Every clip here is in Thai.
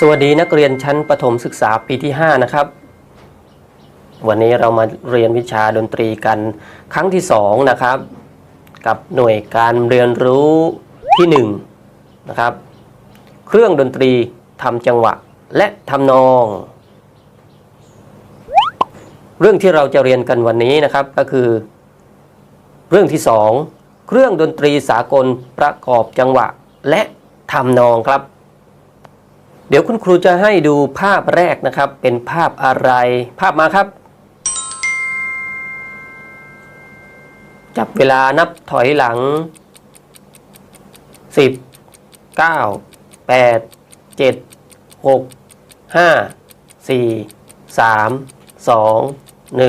สวัสดีนักเรียนชั้นประถมศึกษาปีที่ 5 นะครับ วันนี้เรามาเรียนวิชาดนตรีกันครั้งที่ 2 นะครับ กับหน่วยการเรียนรู้ที่ 1 นะครับ เครื่องดนตรีทำจังหวะและทำนอง เรื่องที่เราจะเรียนกันวันนี้นะครับก็คือ เรื่องที่ 2 เครื่องดนตรีสากลประกอบจังหวะและทำนองครับ เดี๋ยวคุณครูจะให้ดูภาพแรกนะครับ เป็นภาพอะไร ภาพมาครับ จับเวลานับถอยหลัง 10 9 8 7 6 5 4 3 2 1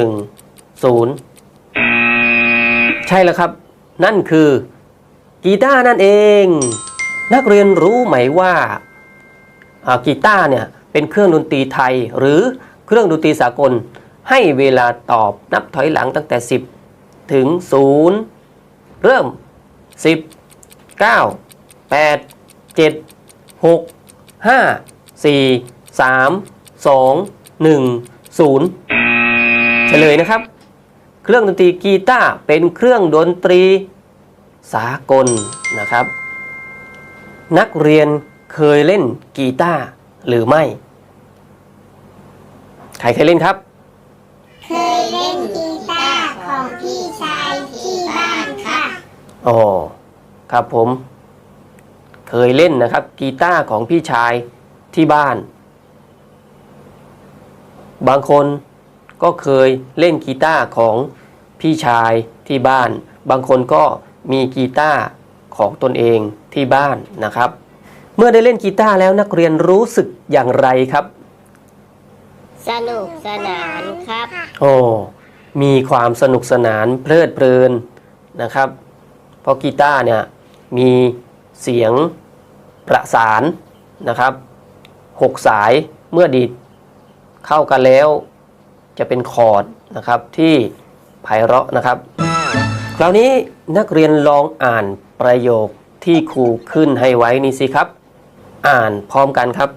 0 ใช่แล้วครับ นั่นคือกีตาร์นั่นเอง นักเรียนรู้ไหมว่าอ่า กีตาร์เนี่ยเป็นเครื่องดนตรีไทย หรือเครื่องดนตรีสากล ให้เวลาตอบนับถอยหลังตั้งแต่ 10 ถึง 0 เริ่ม 10 9 8 7 6 5 4 3 2 1 0 เฉลยนะครับ เครื่องดนตรีกีตาร์เป็นเครื่องดนตรีสากลนะครับ นักเรียน เคยเล่นกีตาร์หรือไม่ ใครเคยเล่นครับ เคยเล่นกีตาร์ของพี่ชายที่บ้านค่ะอ๋อครับผม เคยเล่นนะครับ กีตาร์ของพี่ชายที่บ้าน บางคนก็เคยเล่นกีตาร์ของพี่ชายที่บ้าน บางคนก็มีกีตาร์ของตนเองที่บ้านนะครับ เมื่อได้เล่นกีตาร์แล้วนักเรียนรู้สึกอย่างไรครับ สนุกสนานครับ โอ้มีความสนุกสนานเพลิดเพลินนะครับ เพราะกีตาร์เนี่ยมีเสียงประสานนะครับหกสายเมื่อดีดเข้ากันแล้ว จะเป็นคอร์ดนะครับที่ไพเราะนะครับ คราวนี้นักเรียนลองอ่านประโยคที่ครูขึ้นให้ไว้นี่สิครับ อ่านพร้อมกันครับ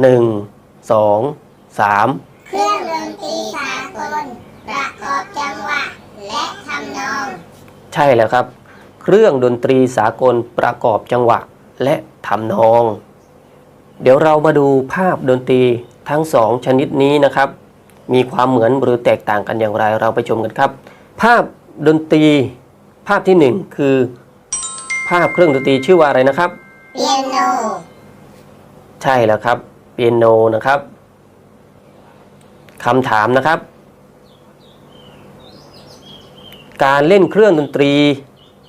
1 2 3 เครื่องดนตรีสากลประกอบจังหวะ และทำนอง ใช่แล้วครับ เครื่องดนตรีสากลประกอบจังหวะ และทำนอง เดี๋ยวเรามาดูภาพดนตรีทั้งสองชนิดนี้นะครับ มีความเหมือนหรือแตกต่างกันอย่างไรเราไปชมกันครับ ภาพดนตรี ภาพที่หนึ่งคือ ภาพเครื่องดนตรีชื่อว่าอะไรนะครับ เปียโน ใช่แล้วครับเปียโนนะครับคำถามนะครับ การเล่นเครื่องดนตรี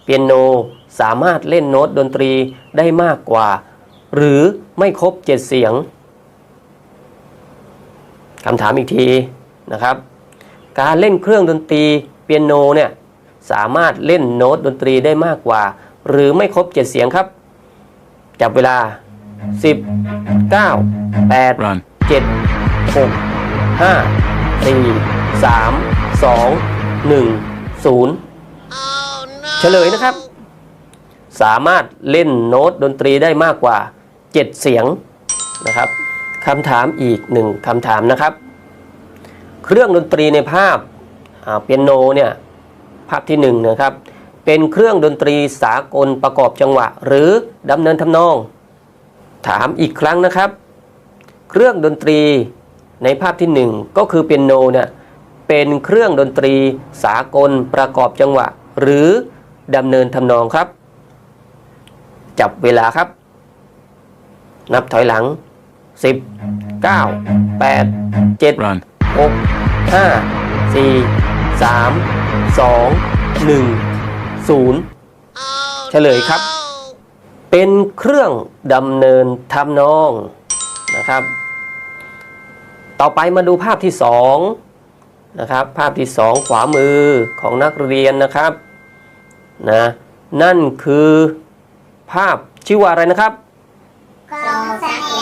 เปียโนสามารถเล่นโน้ตดนตรีได้มากกว่า หรือไม่ครบเจ็ดเสียงคำถามอีกทีนะครับ การเล่นเครื่องดนตรีเปียโนเนี่ยสามารถเล่นโน้ตดนตรีได้มากกว่า หรือไม่ครบเจ็ดเสียงครับ จับเวลา 10 9 8 Run. 7 6 5 4 3 2 1 0เฉลยนะครับ สามารถเล่นโน้ตดนตรีได้มากกว่า7เสียงนะครับคำถามอีกหนึ่งคำถามนะครับ เครื่องดนตรีในภาพอ่าเปียโนเนี่ยภาพที่หนึ่งนะครับ เป็นเครื่องดนตรีสากลประกอบจังหวะ หรือดำเนินทำนอง ถามอีกครั้งนะครับ เครื่องดนตรีในภาพที่หนึ่งก็คือเปียโนเนี่ยเป็นเครื่องดนตรีสากลประกอบจังหวะ หรือดำเนินทำนองครับ จับเวลาครับ นับถอยหลัง 10 9 8 7 Run. 6 5 4 3 2 1 0 เฉลยครับ เป็นเครื่องดำเนินทำนองนะครับ ต่อไปมาดูภาพที่สองนะครับ ภาพที่สองขวามือของนักเรียนนะครับนะนั่นคือภาพชื่อว่าอะไรนะครับกลองสะเอ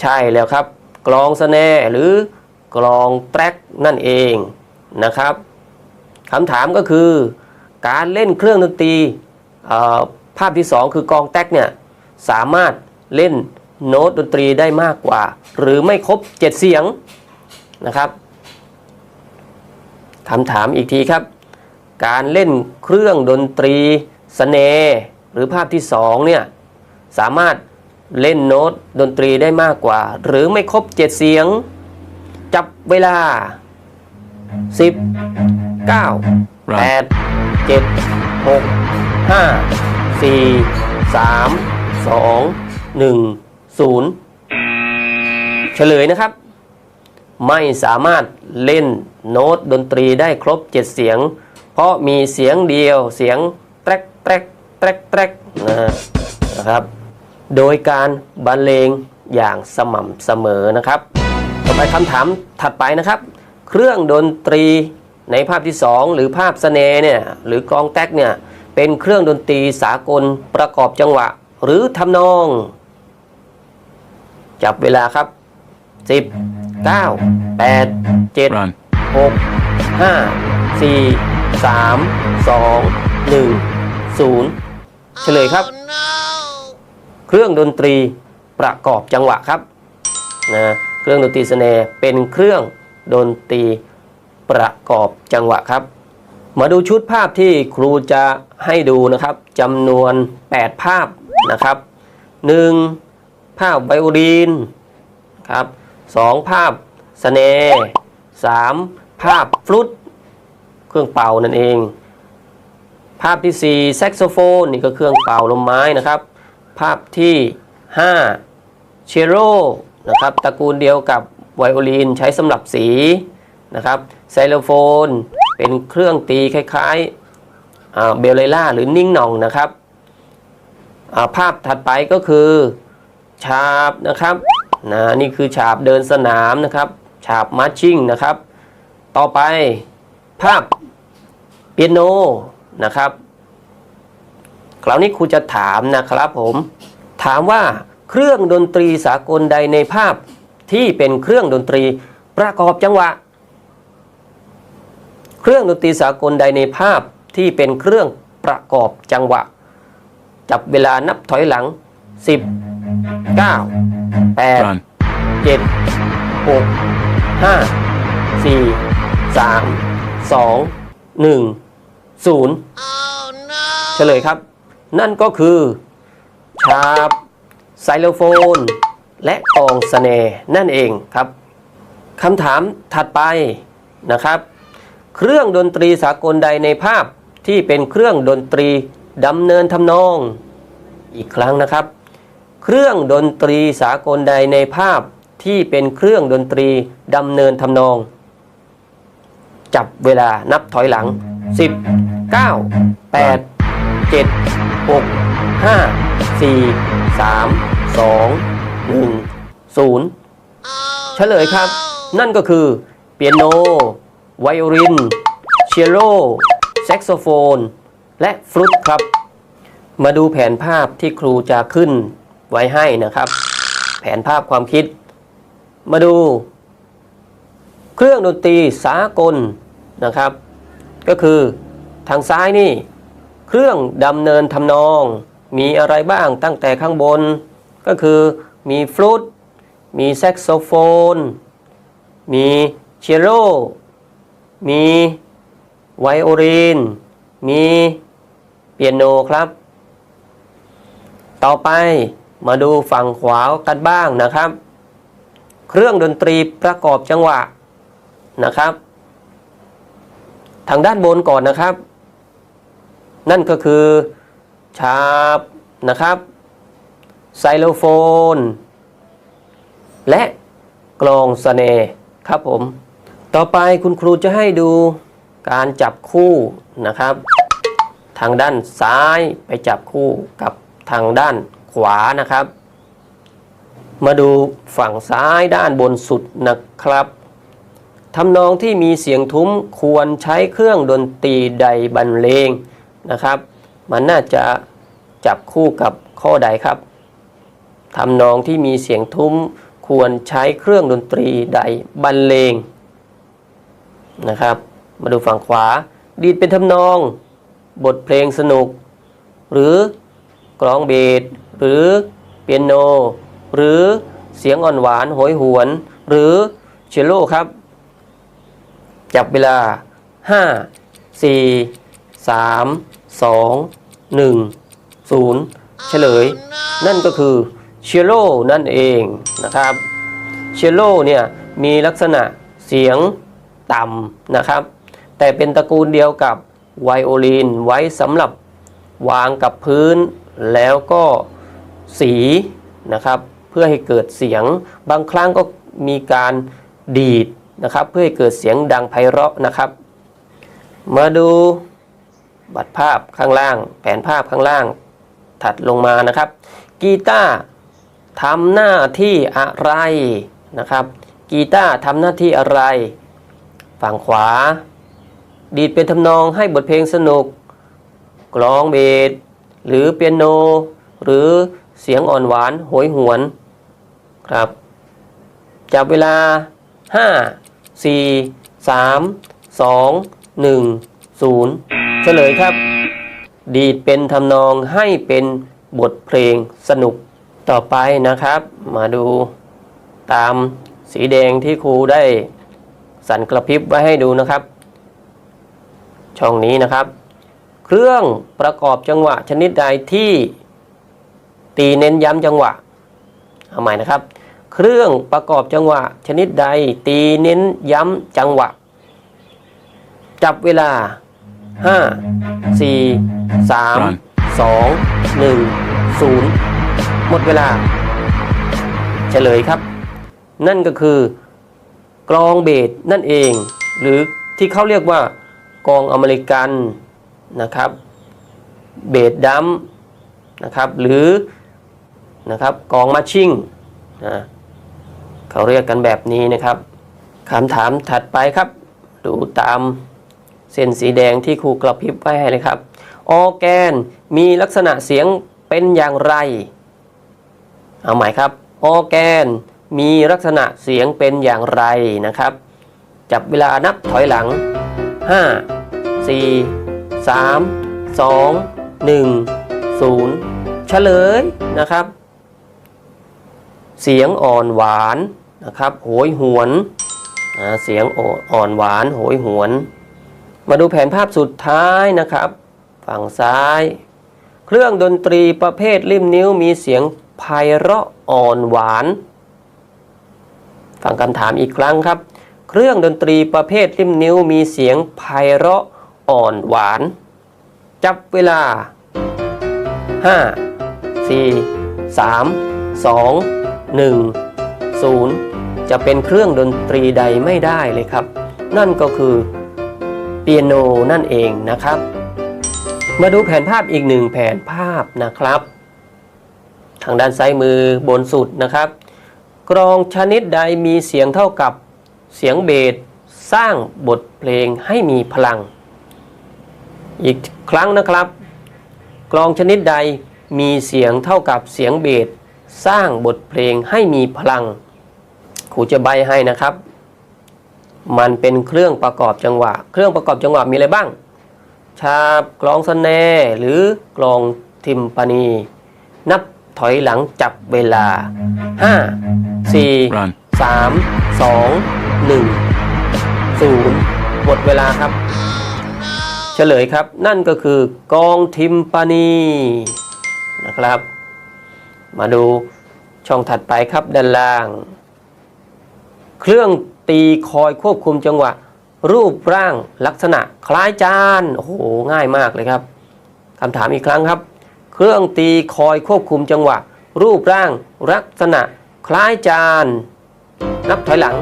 ใช่แล้วครับ กลองสแนร์หรือกลองแตรกนั่นเองนะครับคำถามก็คือ การเล่นเครื่องดนตรีเอ่อ ภาพที่สองคือกองแตรกเนี่ยสามารถเล่นโน้ตดนตรีได้มากกว่า หรือไม่ครบ 7 เสียงนะครับคำถามอีกทีครับ การเล่นเครื่องดนตรีสเนร์หรือภาพที่2เนี่ยสามารถเล่นโน้ตดนตรีได้มากกว่า หรือไม่ครบ 7 เสียง จับเวลา 10 9 8 7 6 5 4 3 2 1 0 เฉลยนะครับ ไม่สามารถเล่นโน้ตดนตรีได้ครบ 7 เสียง เพราะมีเสียงเดียวเสียงแตรกแตรกแตรกแตรกนะครับ โดยการบรรเลงอย่างสม่ำเสมอนะครับ ต่อไปคำถามถัดไปนะครับ เครื่องดนตรีในภาพที่ 2 หรือภาพสเนร์เนี่ยหรือกองแท็กเนี่ย เป็นเครื่องดนตรีสากลประกอบจังหวะ หรือทำนอง จับเวลาครับ 10 9 8 7 Run. 6 5 4 3 2 1 0 เฉลยครับ เครื่องดนตรีประกอบจังหวะครับนะเครื่องดนตรีสเนร์เป็นเครื่องดนตรีประกอบจังหวะครับ มาดูชุดภาพที่ครูจะ ให้ดูนะครับจำนวน 8 ภาพนะครับ 1. ภาพไวโอลินครับ 2. ภาพสเนร์ 3. ภาพฟลุตเครื่องเป่านั่นเอง ภาพที่4แซกโซโฟนนี่ก็เครื่องเป่าลมไม้นะครับ ภาพที่5เชโรนะครับตระกูลเดียวกับไวโอลินใช้สำหรับสีนะครับไซโลโฟน เป็นเครื่องตีคล้ายๆ เบลเลล่าหรือนิ่งหน่องนะครับาภาพถัดไปก็คือฉาบนะครับนะนี่คือฉาบเดินสนามนะครับ ฉาบมาร์ชิ่งนะครับ ต่อไปภาพเปียโนนะครับ คราวนี้ครูจะถามนะครับผม ถามว่าเครื่องดนตรีสากลใดในภาพที่เป็นเครื่องดนตรีประกอบจังหวะ เครื่องดนตรีสากลใดในภาพ ที่เป็นเครื่องประกอบจังหวะ จับเวลานับถอยหลัง 10 9 8 Run. เจ็ดหกห้าสี่สามสองหนึ่งศูนย์เฉลยครับ นั่นก็คือชาบไซโลโฟน และกองสเนร์นั่นเองครับคำถามถัดไปนะครับ เครื่องดนตรีสากลใดในภาพ ที่เป็นเครื่องดนตรีดำเนินทำนอง อีกครั้งนะครับ เครื่องดนตรีสากลใดในภาพที่เป็นเครื่องดนตรีดำเนินทำนอง จับเวลานับถอยหลัง 10 9 8 7 6 5 4 3 2 1 0 เฉลยครับ นั่นก็คือ เปียโน ไวโอลิน เชลโล แซกโซโฟน และฟลุตครับ มาดูแผนภาพที่ครูจะขึ้นไว้ให้นะครับ แผนภาพความคิด มาดู เครื่องดนตรีสากลนะครับ ก็คือทางซ้ายนี่ เครื่องดำเนินทำนอง มีอะไรบ้างตั้งแต่ข้างบน ก็คือมีฟลุตมีแซกโซโฟน มีเชลโลมี ไวโอลินมีเปียโนครับ ต่อไปมาดูฝั่งขวากันบ้างนะครับ เครื่องดนตรีประกอบจังหวะนะครับ ทางด้านบนก่อนนะครับ นั่นก็คือชาบนะครับไซโลโฟน และกลองสเนร์ครับผม ต่อไปคุณครูจะให้ดู การจับคู่นะครับ ทางด้านซ้ายไปจับคู่กับทางด้านขวานะครับ มาดูฝั่งซ้ายด้านบนสุดนะครับทำนองที่มีเสียงทุ้มควรใช้เครื่องดนตรีใดบรรเลงนะครับ มันน่าจะจับคู่กับข้อใดครับทำนองที่มีเสียงทุ้มควรใช้เครื่องดนตรีใดบรรเลงนะครับ มาดูฝั่งขวา ดีดเป็นทำนอง บทเพลงสนุก หรือกลองเบสหรือเปียโน หรือเสียงอ่อนหวานโหยหวน หรือเชลโลครับ จับเวลา 5 4 3 2 1 0 เฉลย นั่นก็คือเชลโลนั่นเองนะครับเชลโลเนี่ยมีลักษณะเสียงต่ำนะครับ แต่เป็นตระกูลเดียวกับไวโอลินไว้สำหรับวางกับพื้น แล้วก็สีนะครับ เพื่อให้เกิดเสียงบางครั้งก็มีการดีดนะครับ เพื่อให้เกิดเสียงดังไพเราะนะครับ มาดูบัตรภาพข้างล่าง แผนภาพข้างล่างถัดลงมานะครับ กีตาร์ทำหน้าที่อะไรนะครับ กีตาร์ทำหน้าที่อะไร ฝั่งขวา ดีดเป็นทำนองให้บทเพลงสนุก กลองเบสหรือเปียโน หรือเสียงอ่อนหวานโหยหวนครับจับเวลา 5 4 3 2 1 0 เฉลยครับ ดีดเป็นทำนองให้เป็นบทเพลงสนุกต่อไปนะครับ มาดูตามสีแดงที่ครูได้สั่นกระพริบไว้ให้ดูนะครับ ช่องนี้นะครับ เครื่องประกอบจังหวะชนิดใดที่ตีเน้นย้ำจังหวะเอาใหม่นะครับ เครื่องประกอบจังหวะชนิดใด ตีเน้นย้ำจังหวะ จับเวลา 5 4 3 2 1 0 หมดเวลา เฉลยครับ นั่นก็คือกลองเบสนั่นเอง หรือที่เขาเรียกว่า กองอเมริกันนะครับเบสดัมนะครับหรือนะครับกองมาชิ่งนะเขาเรียกกันแบบนี้นะครับคำถามถัดไปครับ ดูตามเส้นสีแดงที่ครูกระพริบไว้ให้เลยครับ ออแกนมีลักษณะเสียงเป็นอย่างไร เอาใหม่ครับ ออแกนมีลักษณะเสียงเป็นอย่างไรนะครับ จับเวลานับถอยหลัง 5 4 3 2 1 0 เฉลยนะครับ เสียงอ่อนหวานนะครับ โหยหวน เสียงอ่อนหวานโหยหวน มาดูแผนภาพสุดท้ายนะครับ ฝั่งซ้าย เครื่องดนตรีประเภทริมนิ้วมีเสียงไพเราะอ่อนหวาน ฟังคำถามอีกครั้งครับ เครื่องดนตรีประเภทริมนิ้วมีเสียงไพเราะ อ่อนหวาน จับเวลา 5 4 3 2 1 0 จะเป็นเครื่องดนตรีใดไม่ได้เลยครับ นั่นก็คือเปียโนนั่นเองนะครับ มาดูแผนภาพอีกหนึ่งแผนภาพนะครับ ทางด้านซ้ายมือบนสุดนะครับ กรองชนิดใดมีเสียงเท่ากับเสียงเบสสร้างบทเพลงให้มีพลัง อีกครั้งนะครับ กลองชนิดใดมีเสียงเท่ากับเสียงเบสสร้างบทเพลงให้มีพลังครูจะใบให้นะครับ มันเป็นเครื่องประกอบจังหวะ เครื่องประกอบจังหวะมีอะไรบ้าง ชาบกลองสแนร์หรือกลองทิมปานี นับถอยหลังจับเวลา 5 4 Run. 3 2 1 0หมดเวลาครับ เฉลยครับ นั่นก็คือกองทิมปานีนะครับ มาดูช่องถัดไปครับด้านล่าง เครื่องตีคอยควบคุมจังหวะ รูปร่างลักษณะคล้ายจานโอ้โหง่ายมากเลยครับคำถามอีกครั้งครับ เครื่องตีคอยควบคุมจังหวะ รูปร่างลักษณะคล้ายจาน นับถอยหลัง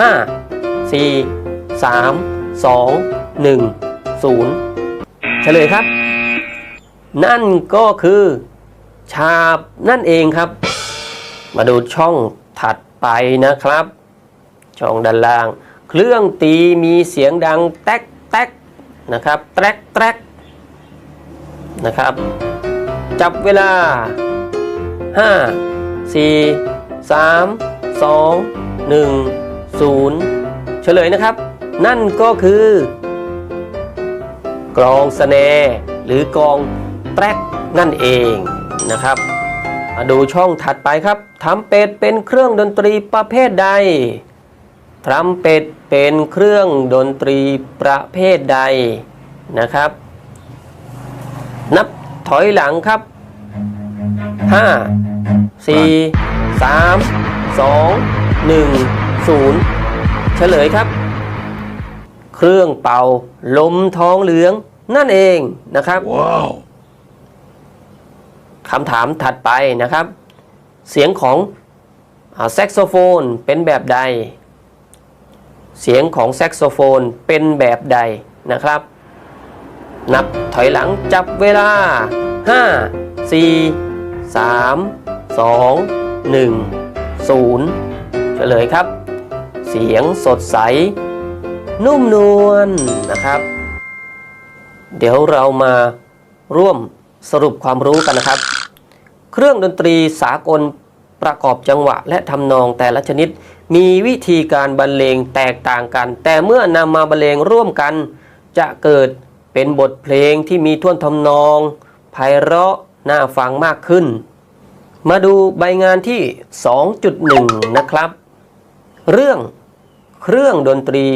5 4 3 2 1 0เฉลยครับ นั่นก็คือชาบนั่นเองครับ มาดูช่องถัดไปนะครับ ช่องด้านล่าง เครื่องตีมีเสียงดังแต๊กแต๊กนะครับแต๊กแต๊กนะครับ จับเวลา 5 4 3 2 1 0 เฉลยนะครับ นั่นก็คือ กลองสแนร์หรือกลองแตรกนั่นเองนะครับมาดูช่องถัดไปครับทำเป็ดเป็นเครื่องดนตรีประเภทใดทำเป็ดเป็นเครื่องดนตรีประเภทใดนะครับ นับถอยหลังครับ 5 4 3 2 1 0 เฉลยครับ เครื่องเป่า ลมทองเหลือง นั่นเองนะครับ Wow. คำถามถัดไปนะครับ เสียงของอาแซกโซโฟนเป็นแบบใด เสียงของแซกโซโฟนเป็นแบบใดนะครับ นับถอยหลังจับเวลา 5 4 3 2 1 0เฉลยครับ เสียงสดใส นุ่มนวลนะครับ เดี๋ยวเรามาร่วมสรุปความรู้กันนะครับ เครื่องดนตรีสากลประกอบจังหวะ และทำนองแต่ละชนิด มีวิธีการบรรเลงแตกต่างกัน แต่เมื่อนำมาบรรเลงร่วมกัน จะเกิดเป็นบทเพลงที่มีท่วนทำนองไพเราะน่าฟังมากขึ้น มาดูใบงานที่ 2.1 นะครับ เรื่องเครื่องดนตรี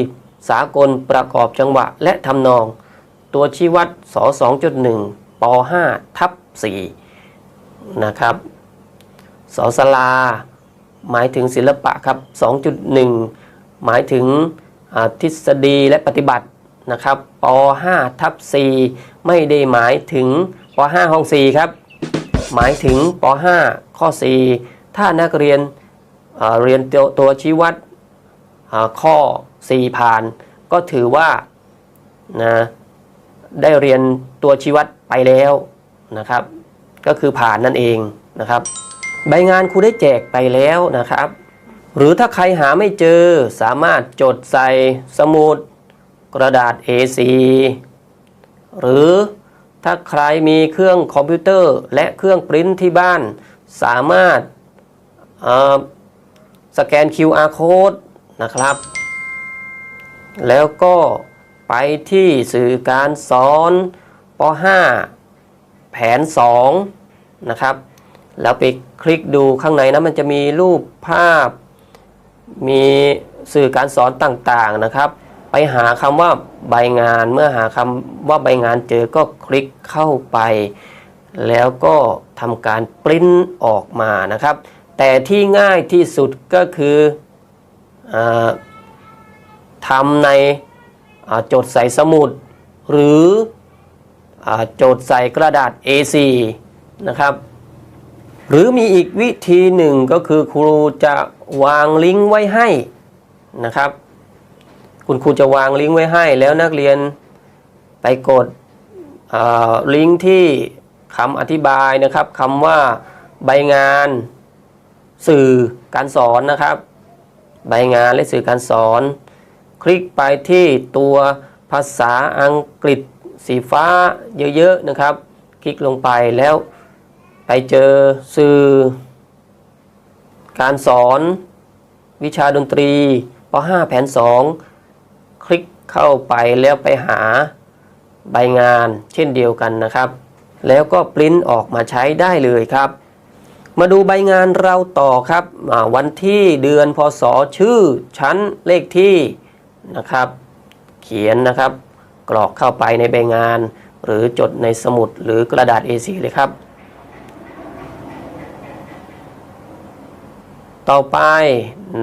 สากลประกอบจังหวะและทำนอง ตัวชี้วัดส2.1ป5ทับ4นะครับสอสลา หมายถึงศิลปะครับ 2.1 หมายถึงทฤษฎีและปฏิบัตินะครับป5ทับ4ไม่ได้หมายถึงป5ห้อง4ครับ หมายถึงป5ข้อ 4 ถ้านักเรียนเรียนตัวตัวชี้วัดข้อ 4 ผ่าน ก็ถือว่านะได้เรียนตัวชี้วัดไปแล้วนะครับ ก็คือผ่านนั่นเองนะครับ ใบงานครูได้แจกไปแล้วนะครับ หรือถ้าใครหาไม่เจอสามารถจดใส่สมุดกระดาษ A4 หรือถ้าใครมีเครื่องคอมพิวเตอร์และเครื่องปริ้นที่บ้านสามารถสแกน QR code นะครับ แล้วก็ไปที่สื่อการสอนป .5 แผน 2 นะครับ แล้วไปคลิกดูข้างในนะมันจะมีรูปภาพ มีสื่อการสอนต่างๆนะครับ ไปหาคำว่าใบงานเมื่อหาคำว่าใบงานเจอก็คลิกเข้าไป แล้วก็ทำการปริ้นออกมานะครับ แต่ที่ง่ายที่สุดก็คืออา ทำในจดใส่สมุด หรือจดใส่กระดาษ A4 นะครับ หรือมีอีกวิธีหนึ่งก็คือครูจะวางลิงก์ไว้ให้นะครับ คุณครูจะวางลิงก์ไว้ให้แล้วนักเรียนไปกดลิงก์ที่คำอธิบายนะครับคำว่าใบงานสื่อการสอนนะครับ ใบงานและสื่อการสอน คลิกไปที่ตัวภาษาอังกฤษสีฟ้าเยอะๆนะครับ คลิกลงไปแล้วไปเจอสื่อ การสอนวิชาดนตรีป .5 แผน 2 คลิกเข้าไปแล้วไปหาใบงานเช่นเดียวกันนะครับ แล้วก็ปริ้นออกมาใช้ได้เลยครับ มาดูใบงานเราต่อครับวันที่เดือนพศชื่อชั้นเลขที่ นะครับ เขียนนะครับ กรอกเข้าไปในใบงาน หรือจดในสมุดหรือกระดาษ A4 เลยครับ ต่อไป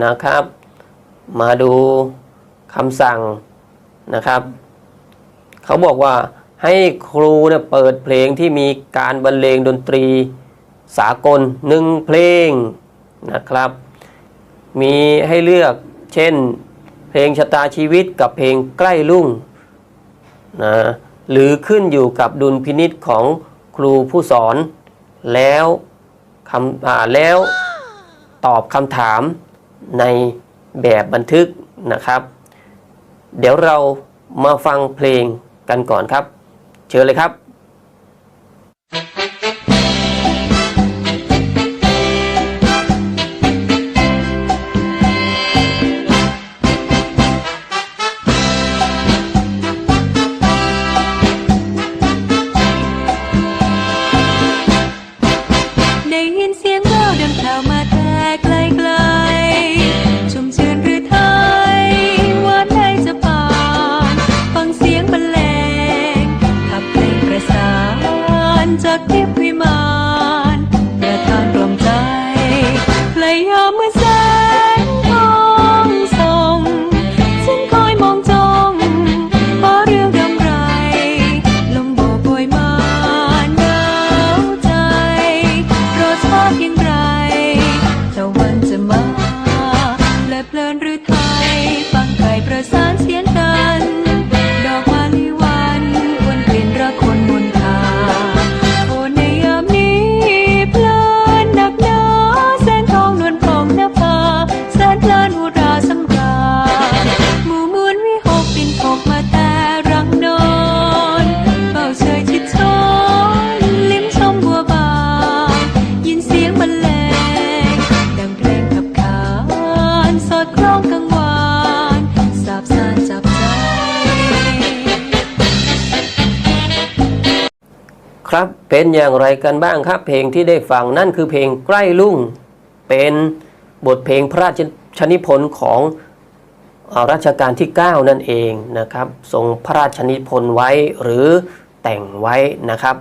นะครับ มาดูคำสั่งนะครับ เขาบอกว่าให้ครูเนี่ยเปิดเพลงที่มีการบรรเลงดนตรีสากลหนึ่งเพลงนะครับ มีให้เลือกเช่น ลงชะตาชีวิตกับเพลงใกล้ลุ่งนะหรือขึ้นอยู่กับดุลพินิษของครูผู้สอน แล้วคำแล้วตอบคำถามในแบบบันทึกนะครับ เดี๋ยวเรามาฟังเพลงกันก่อนครับ เชิญเลยครับ ครับ เป็นอย่างไรกันบ้างครับ เพลงที่ได้ฟังนั่นคือเพลงใกล้ลุ่ง เป็นบทเพลงพระราชนิพนธ์ของอรัชกาลที่ 9 นั่นเองนะครับทรงพระราชนิพนธ์ไว้หรือแต่งไว้นะครับ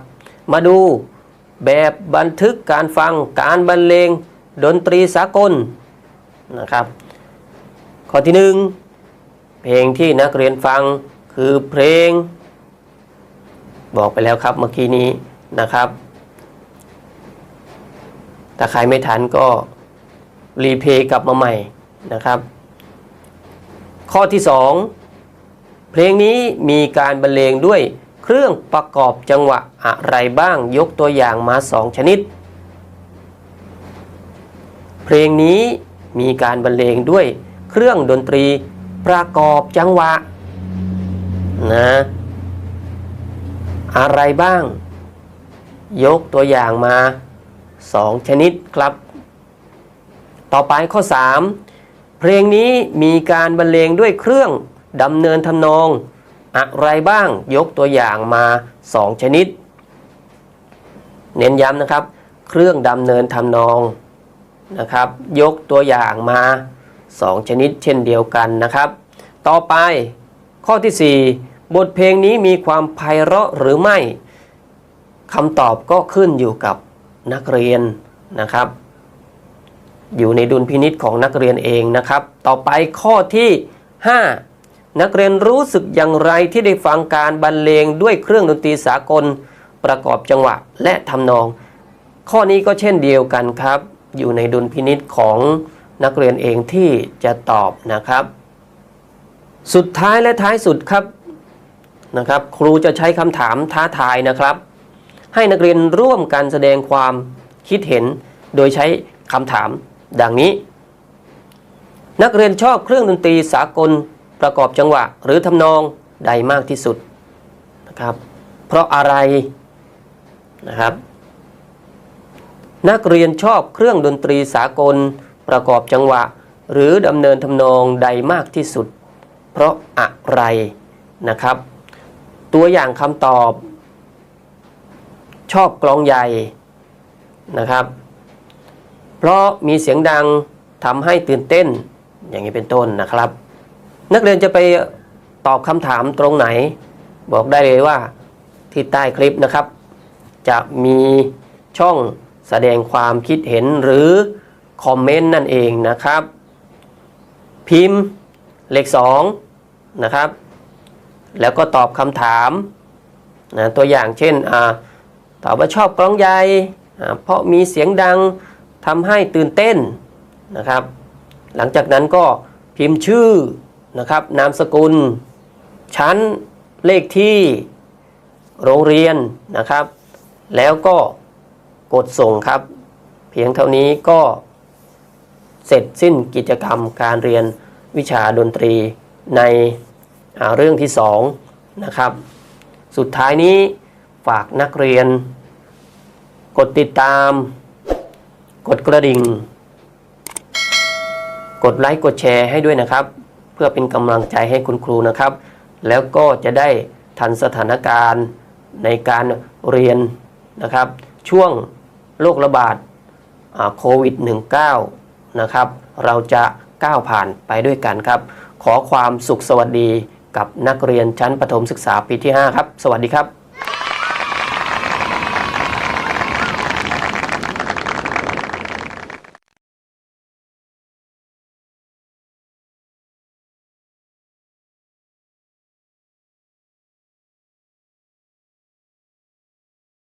มาดูแบบบันทึกการฟังการบรรเลงดนตรีสากลนะครับ ข้อที่หนึ่งเพลงที่นักเรียนฟังคือเพลง บอกไปแล้วครับเมื่อกี้นี้นะครับ ถ้าใครไม่ทันก็รีเพลย์กลับมาใหม่นะครับ ข้อที่ 2 เพลงนี้มีการบรรเลงด้วยเครื่องประกอบจังหวะอะไรบ้างยกตัวอย่างมา 2 ชนิด เพลงนี้มีการบรรเลงด้วยเครื่องดนตรีประกอบจังหวะนะ อะไรบ้าง ยกตัวอย่างมา 2 ชนิดครับ ต่อไปข้อ 3 เพลงนี้มีการบรรเลงด้วยเครื่องดำเนินทำนอง อะไรบ้างยกตัวอย่างมา 2 ชนิด เน้นย้ำนะครับ เครื่องดำเนินทำนองนะครับ ยกตัวอย่างมา 2 ชนิดเช่นเดียวกันนะครับ ต่อไปข้อที่ 4 บทเพลงนี้มีความไพเราะหรือไม่คำตอบก็ขึ้นอยู่กับนักเรียนนะครับ อยู่ในดุลพินิษของนักเรียนเองนะครับ ต่อไปข้อที่ 5 นักเรียนรู้สึกอย่างไรที่ได้ฟังการบรรเลงด้วยเครื่องดนตรีสากลประกอบจังหวะและทำนอง ข้อนี้ก็เช่นเดียวกันครับ อยู่ในดุลพินิษของนักเรียนเองที่จะตอบนะครับ สุดท้ายและท้ายสุดครับ นะครับ ครูจะใช้คำถามท้าทายนะครับ ให้นักเรียนร่วมกันแสดงความคิดเห็น โดยใช้คำถามดังนี้ นักเรียนชอบเครื่องดนตรีสากลประกอบจังหวะ หรือทำนองใดมากที่สุดนะครับ เพราะอะไรนะครับ นักเรียนชอบเครื่องดนตรีสากลประกอบจังหวะ หรือดำเนินทำนองใดมากที่สุด เพราะอะไรนะครับ ตัวอย่างคำตอบ ชอบกลองใหญ่นะครับ เพราะมีเสียงดังทำให้ตื่นเต้นอย่างนี้เป็นต้นนะครับ นักเรียนจะไปตอบคำถามตรงไหน บอกได้เลยว่าที่ใต้คลิปนะครับ จะมีช่องแสดงความคิดเห็นหรือคอมเมนต์นั่นเองนะครับ พิมพ์เลข2นะครับ แล้วก็ตอบคำถามนะตัวอย่างเช่นอตอบว่าชอบกลองใหญ่เพราะมีเสียงดังทำให้ตื่นเต้นนะครับ หลังจากนั้นก็พิมพ์ชื่อนะครับนามสกุล ชั้นเลขที่โรงเรียนนะครับ แล้วก็กดส่งครับ เพียงเท่านี้ก็เสร็จสิ้นกิจกรรมการเรียนวิชาดนตรีใน เรื่องที่2นะครับ สุดท้ายนี้ฝากนักเรียน กดติดตาม กดกระดิ่ง กดไลค์กดแชร์ให้ด้วยนะครับ เพื่อเป็นกำลังใจให้คุณครูนะครับ แล้วก็จะได้ทันสถานการณ์ในการเรียนนะครับ ช่วงโรคระบาดโควิด -19 นะครับ เราจะก้าวผ่านไปด้วยกันครับ ขอความสุขสวัสดี กับนักเรียนชั้นประถมศึกษาปีที่ 5 ครับ สวัสดีครับ